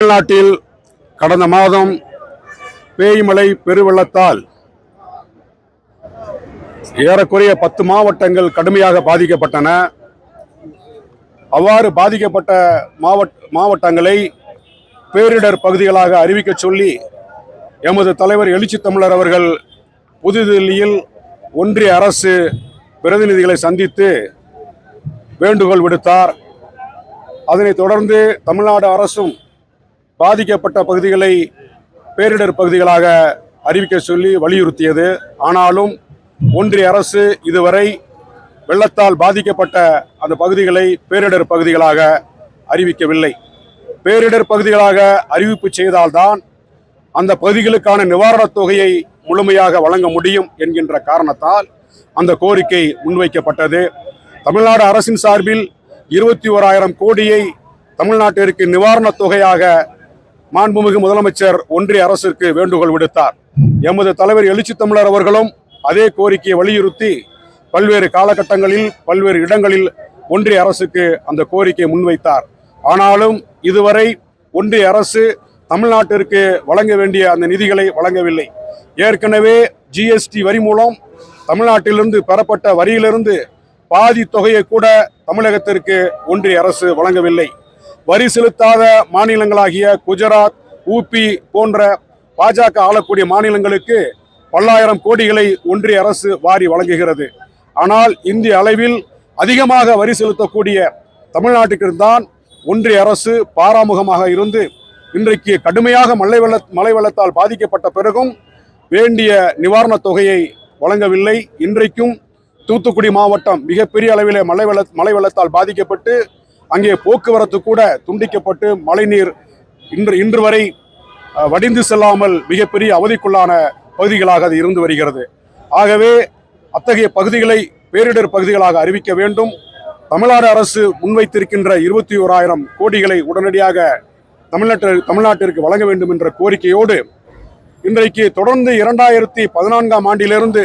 தமிழ்நாட்டில் கடந்த மாதம் பேய்மழை பெருவெள்ளத்தால் ஏறக்குறைய பத்து மாவட்டங்கள் கடுமையாக பாதிக்கப்பட்டன. அவ்வாறு பாதிக்கப்பட்ட மாவட்ட மாவட்டங்களை பேரிடர் பகுதிகளாக அறிவிக்க சொல்லி எமது தலைவர் எழுச்சி தமிழர் அவர்கள் புதுதில்லியில் ஒன்றிய அரசு பிரதிநிதிகளை சந்தித்து வேண்டுகோள் விடுத்தார். அதனைத் தொடர்ந்து தமிழ்நாடு அரசும் பாதிக்கப்பட்ட பகுதிகளை பேரிடர் பகுதிகளாக அறிவிக்க சொல்லி வலியுறுத்தியது. ஆனாலும் ஒன்றிய அரசு இதுவரை வெள்ளத்தால் பாதிக்கப்பட்ட அந்த பகுதிகளை பேரிடர் பகுதிகளாக அறிவிக்கவில்லை. பேரிடர் பகுதிகளாக அறிவிப்பு செய்தால்தான் அந்த பகுதிகளுக்கான நிவாரணத் தொகையை முழுமையாக வழங்க முடியும் என்கின்ற காரணத்தால் அந்த கோரிக்கை முன்வைக்கப்பட்டது. தமிழ்நாடு அரசின் சார்பில் இருபத்தி ஓராயிரம் கோடியை தமிழ்நாட்டிற்கு நிவாரணத் தொகையாக மாண்புமிகு முதலமைச்சர் ஒன்றிய அரசிற்கு வேண்டுகோள் விடுத்தார். எமது தலைவர் எழுச்சி தமிழர் அவர்களும் அதே கோரிக்கையை வலியுறுத்தி பல்வேறு காலகட்டங்களில் பல்வேறு இடங்களில் ஒன்றிய அரசுக்கு அந்த கோரிக்கையை முன்வைத்தார். ஆனாலும் இதுவரை ஒன்றிய அரசு தமிழ்நாட்டிற்கு வழங்க வேண்டிய அந்த நிதிகளை வழங்கவில்லை. ஏற்கனவே ஜிஎஸ்டி வரி மூலம் தமிழ்நாட்டிலிருந்து பெறப்பட்ட வரியிலிருந்து பாதி தொகையை கூட தமிழகத்திற்கு ஒன்றிய அரசு வழங்கவில்லை. வரி செலுத்தாத மாநிலங்களாகிய குஜராத் ஊபி போன்ற பாஜக ஆளக்கூடிய மாநிலங்களுக்கு பல்லாயிரம் கோடிகளை ஒன்றிய அரசு வாரி வழங்குகிறது. ஆனால் இந்திய அளவில் அதிகமாக வரி செலுத்தக்கூடிய தமிழ்நாட்டுக்கு தான் ஒன்றிய அரசு பாராமுகமாக இருந்து இன்றைக்கு கடுமையாக மழை வெள்ள மழை வெள்ளத்தால் பாதிக்கப்பட்ட பிறகும் வேண்டிய நிவாரணத் தொகையை வழங்கவில்லை. இன்றைக்கும் தூத்துக்குடி மாவட்டம் மிகப்பெரிய அளவிலே மழை வெள்ள மழை வெள்ளத்தால் பாதிக்கப்பட்டு அங்கே போக்குவரத்து கூட துண்டிக்கப்பட்டு மழைநீர் இன்று இன்று வரை வடிந்து செல்லாமல் மிகப்பெரிய அவதிக்குள்ளான பகுதிகளாக அது இருந்து வருகிறது. ஆகவே அத்தகைய பகுதிகளை பேரிடர் பகுதிகளாக அறிவிக்க வேண்டும். தமிழ்நாடு அரசு முன்வைத்திருக்கின்ற இருபத்தி ஓராயிரம் கோடிகளை உடனடியாக தமிழ்நாட்டு தமிழ்நாட்டிற்கு வழங்க வேண்டும் என்ற கோரிக்கையோடு இன்றைக்கு தொடர்ந்து இரண்டாயிரத்தி பதினான்காம் ஆண்டிலிருந்து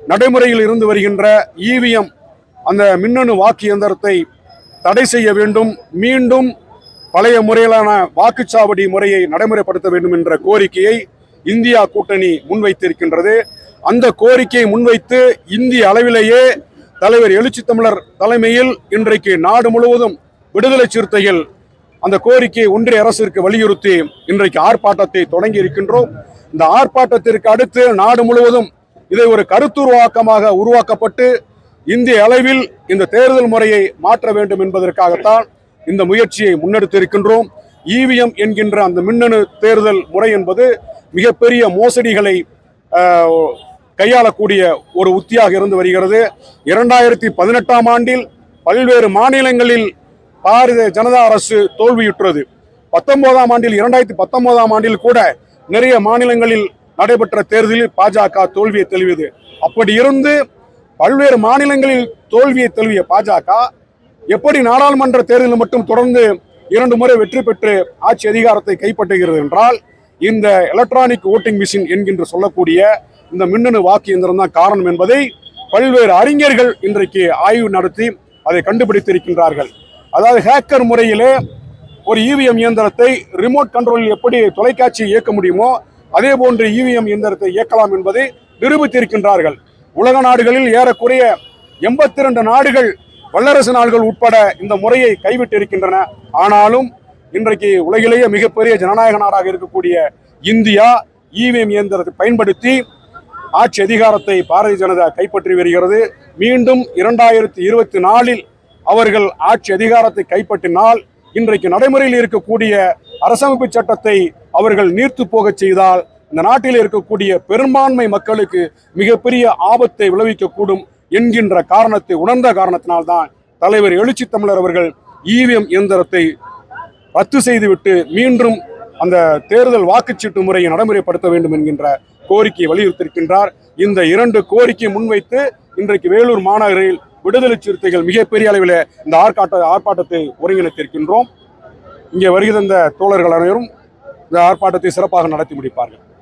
நடைமுறையில் இருந்து வருகின்ற இவிஎம் அந்த மின்னணு வாக்கு இயந்திரத்தை தடை செய்ய வேண்டும். மீண்டும் பழைய முறையிலான வாக்குச்சாவடி முறையை நடைமுறைப்படுத்த வேண்டும் என்ற கோரிக்கையை இந்தியா கூட்டணி முன்வைத்திருக்கின்றது. அந்த கோரிக்கையை முன்வைத்து இந்திய அளவிலேயே தலைவர் எழுச்சி தமிழர் தலைமையில் இன்றைக்கு நாடு முழுவதும் விடுதலை சிறுத்தைகள் அந்த கோரிக்கையை ஒன்றிய அரசிற்கு வலியுறுத்தி இன்றைக்கு ஆர்ப்பாட்டத்தை தொடங்கி இருக்கின்றோம். இந்த ஆர்ப்பாட்டத்திற்கு அடுத்து நாடு முழுவதும் இதை ஒரு கருத்துருவாக்கமாக உருவாக்கப்பட்டு இந்திய அளவில் இந்த தேர்தல் முறையை மாற்ற வேண்டும் என்பதற்காகத்தான் இந்த முயற்சியை முன்னெடுத்திருக்கின்றோம். இவிஎம் என்கின்ற அந்த மின்னணு தேர்தல் முறை என்பது மிகப்பெரிய மோசடிகளை கையாளக்கூடிய ஒரு உத்தியாக இருந்து வருகிறது. இரண்டாயிரத்தி பதினெட்டாம் ஆண்டில் பல்வேறு மாநிலங்களில் பாரதிய ஜனதா அரசு தோல்வியுற்றது. பத்தொன்பதாம் ஆண்டில் இரண்டாயிரத்தி பத்தொன்பதாம் ஆண்டில் கூட நிறைய மாநிலங்களில் நடைபெற்ற தேர்தலில் பாஜக தோல்வியை தெளிவது அப்படி இருந்து பல்வேறு மாநிலங்களில் தோல்வியை தழுவிய பாஜக எப்படி நாடாளுமன்ற தேர்தலில் மட்டும் தொடர்ந்து இரண்டு முறை வெற்றி பெற்று ஆட்சி அதிகாரத்தை கைப்பற்றுகிறது என்றால் இந்த எலக்ட்ரானிக் ஓட்டிங் மிஷின் என்கின்ற சொல்லக்கூடிய இந்த மின்னணு வாக்கு இயந்திரம் தான் காரணம் என்பதை பல்வேறு அறிஞர்கள் இன்றைக்கு ஆய்வு நடத்தி அதை கண்டுபிடித்திருக்கின்றார்கள். அதாவது ஹேக்கர் முறையிலே ஒரு இவிஎம் இயந்திரத்தை ரிமோட் கண்ட்ரோலில் எப்படி தொலைக்காட்சி இயக்க முடியுமோ அதே போன்று இவிஎம் இயந்திரத்தை இயக்கலாம் என்பதை நிரூபித்திருக்கின்றார்கள். உலக நாடுகளில் ஏறக்குறைய எண்பத்தி ரெண்டு நாடுகள் வல்லரசு நாடுகள் உட்பட இந்த முறையை கைவிட்டிருக்கின்றன. ஆனாலும் இன்றைக்கு உலகிலேயே மிகப்பெரிய ஜனநாயக நாடாக இருக்கக்கூடிய இந்தியா இவிஎம் இயந்திரத்தை பயன்படுத்தி ஆட்சி அதிகாரத்தை பாரதிய ஜனதா கைப்பற்றி வருகிறது. மீண்டும் இரண்டாயிரத்தி இருபத்தி நாலில் அவர்கள் ஆட்சி அதிகாரத்தை கைப்பற்றினால் இன்றைக்கு நடைமுறையில் இருக்கக்கூடிய அரசமைப்பு சட்டத்தை அவர்கள் நீர்த்து போகச் செய்தால் இந்த நாட்டில் இருக்கக்கூடிய பெரும்பான்மை மக்களுக்கு மிகப்பெரிய ஆபத்தை விளைவிக்கக்கூடும் என்கின்ற காரணத்தை உணர்ந்த காரணத்தினால்தான் தலைவர் எழுச்சி தமிழர் அவர்கள் இவிஎம் இயந்திரத்தை ரத்து செய்துவிட்டு மீண்டும் அந்த தேர்தல் வாக்குச்சீட்டு முறையை நடைமுறைப்படுத்த வேண்டும் என்கின்ற கோரிக்கையை வலியுறுத்தியிருக்கின்றார். இந்த இரண்டு கோரிக்கையை முன்வைத்து இன்றைக்கு வேலூர் மாநகரில் விடுதலை சிறுத்தைகள் மிகப்பெரிய அளவில் இந்த ஆர்ப்பாட்ட ஆர்ப்பாட்டத்தை ஒருங்கிணைத்திருக்கின்றோம். இங்கே வருகிற இந்த தோழர்கள் அனைவரும் இந்த ஆர்ப்பாட்டத்தை சிறப்பாக நடத்தி முடிப்பார்கள்.